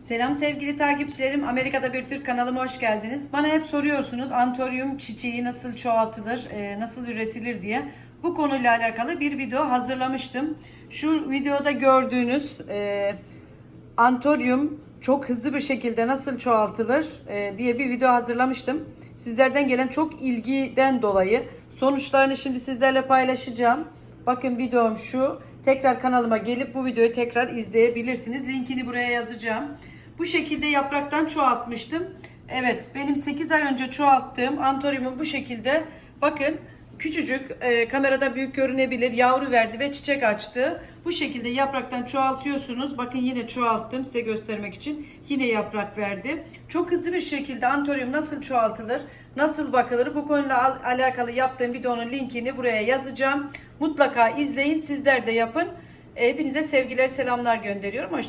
Selam sevgili takipçilerim. Amerika'da bir Türk kanalıma hoş geldiniz. Bana hep soruyorsunuz antoryum çiçeği nasıl çoğaltılır, e, nasıl üretilir diye. Bu konuyla alakalı bir video hazırlamıştım. Şu videoda gördüğünüz e, antoryum çok hızlı bir şekilde nasıl çoğaltılır e, diye bir video hazırlamıştım. Sizlerden gelen çok ilgiden dolayı sonuçlarını şimdi sizlerle paylaşacağım. Bakın videom şu. Tekrar kanalıma gelip bu videoyu tekrar izleyebilirsiniz. Linkini buraya yazacağım. Bu şekilde yapraktan çoğaltmıştım. Evet benim 8 ay önce çoğalttığım antoryumun bu şekilde bakın küçücük e, kamerada büyük görünebilir yavru verdi ve çiçek açtı. Bu şekilde yapraktan çoğaltıyorsunuz. Bakın yine çoğalttım size göstermek için. Yine yaprak verdi. Çok hızlı bir şekilde antoryum nasıl çoğaltılır, nasıl bakılır bu konuyla al- alakalı yaptığım videonun linkini buraya yazacağım. Mutlaka izleyin sizler de yapın. E, Hepinize sevgiler selamlar gönderiyorum. Hoşça